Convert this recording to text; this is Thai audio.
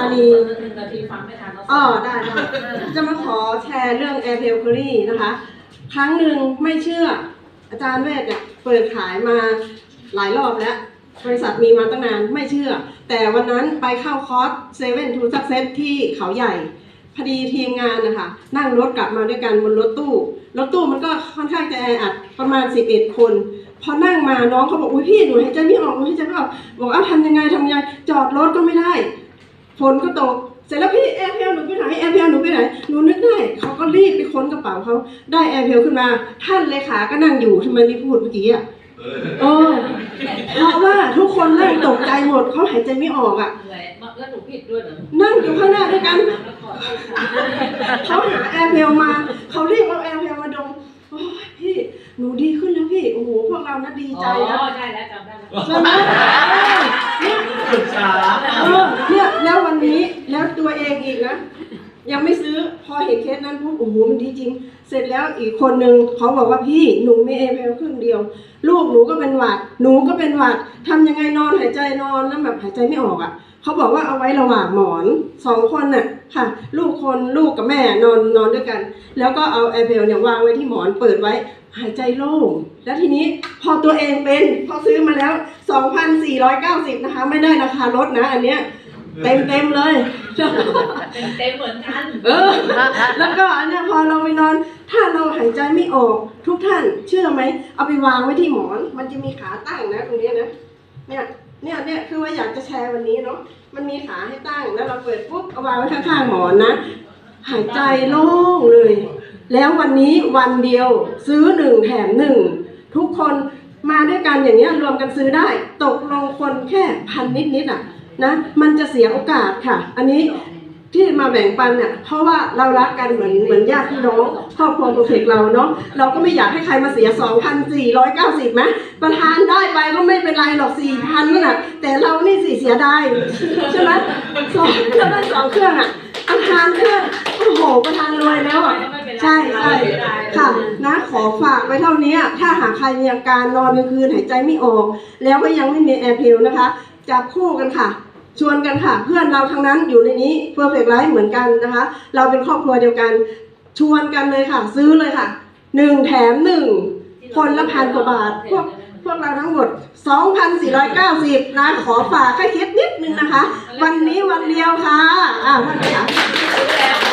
านีหนึ่งนาทีฟังไม่ทันอ๋อได้ได้จะมาขอแชร์เรื่อง Air p e l c u r y นะคะ ครั้งหนึ่งไม่เชื่อ อาจารย์เวทเนี่ยเปิดขายมาหลายรอบแล้ว บริษัทมีมาตั้งนานไม่เชื่อ แต่วันนั้นไปเข้าคอร์สเซเว่นทูซักเซสที่เขาใหญ่พอดีทีมงานนะคะนั่งรถกลับมาด้วยกันบนรถตู้ รถตู้มันก็ค่อนข้างจะแออัดประมาณ 11 คนพอนั่งมาน้องเขาบอกอุ้ยพี่หนูหายใจไม่ออกหนูหายใจไม่ออกบอกอ้าวทำยังไงทำยังไงจอดรถก็ไม่ได้ ฝนก็ตก เสร็จแล้วพี่แอร์เพลหนูไปไหนแอร์เพลหนูไปไหนหนูนึกได้เขาก็รีบไปค้นกระเป๋าเขาได้แอร์เพลขึ้นมา ท่านเลขาก็นั่งอยู่ทำไมไม่พูดเมื่อกี้อะเออเพราะว่าทุกคนนั่งตกใจหมดเขาหายใจไม่ออกอะเลยแล้วหนูผิดด้วยเหรอนั่งอยู่ข้างหน้าด้วยกันแล้วขอโทษค่ะเขาหาแอร์เพลมาเขาเรียกเอาแอร์เพลมาดมโอ้ยพี่หนูดีขึ้นแล้วพี่โอ้โหพวกเรานะดีใจอ๋นะอใช่แล้วจำได้แล้วใช่ไหมเออเนี่ย ศึกษาเออเนี่ยแล้ววันนี้แล้วตัวเองอีกนะ ยังไม่ซื้อพอเห็นเคสนั้นปุ๊บโอ้โหมันดีจริง เสร็จแล้วอีกคนนึงเขาบอกว่าพี่หนูมีเอเพลครึ่งเดียว ลูกหนูก็เป็นหวัด หนูก็เป็นหวัดทำยังไงนอนหายใจนอนแล้วแบบหายใจไม่ออกอะ เขาบอกว่าเอาไว้ระหว่างหมอนสองคนน่ะค่ะ ลูกคนลูกกับแม่นอนนอนด้วยกัน แล้วก็เอาแอร์เพลเนี่ยวางไว้ที่หมอนเปิดไว้หายใจโล่งแล้วทีนี้พอตัวเองเป็นพอซื้อมาแล้ว 2,490 นะคะ ไม่ได้ราคาลดนะ อันเนี้ยเต็มเต็มๆเลย เต็มเหมือนกัน เออ แล้วก็อันเนี้ยพอเราไปนอน ถ้าเราหายใจไม่ออก ทุกท่านเชื่อไหม เอาไปวางไว้ที่หมอน มันจะมีขาตั้งนะตรงเนี้ยนะ เนี่ย เนี่ยเนี่ยคือว่าอยากจะแชร์วันนี้เนาะมันมีขาให้ตั้งแล้วเราเปิดปุ๊บเอาวางไว้ข้างๆหมอนนะหายใจโล่งเลย แล้ววันนี้วันเดียวซื้อหนึ่งแถมหนึ่งทุกคนมาด้วยกันอย่างเงี้ยรวมกันซื้อได้ ตกลงคนแค่พันนิดนิดๆอะนะมันจะเสียโอกาสค่ะ อันนี้ ที่มาแบ่งปันเนี่ยเพราะว่าเรารักกันเหมือนเหมือนญาติพี่น้องครอบครัวโปรเจกต์เราเนาะเราก็ไม่อยากให้ใครมาเสีย 2,490ไหมประธานได้ไปก็ไม่เป็นไรหรอก 4,000นั่นน่ะแต่เรานี่สิเสียดายใช่ไหมสองเครื่องได้สองเครื่องอะประธานเครื่องโอ้โหประธานรวยแล้วอะใช่ใช่ค่ะนะขอฝากไว้เท่านี้ถ้าหากใครมีอาการนอนกลางคืนหายใจไม่ออก แล้วก็ยังไม่มีแอร์เพลนะคะจับคู่กันค่ะ ชวนกันค่ะ เพื่อนเราทั้งนั้นอยู่ในนี้เพื่อเฟกไลฟ์เหมือนกันนะคะ เราเป็นครอบครัวเดียวกัน ชวนกันเลยค่ะ ซื้อเลยค่ะหนึ่งแถมหนึ่งคนละพันกว่าบาทพวกพวกเราทั้งหมด 2,490 นะ ขอฝากให้คิดนิดนึงนะคะ วันนี้วันเดียวค่ะอ่าท่านคะ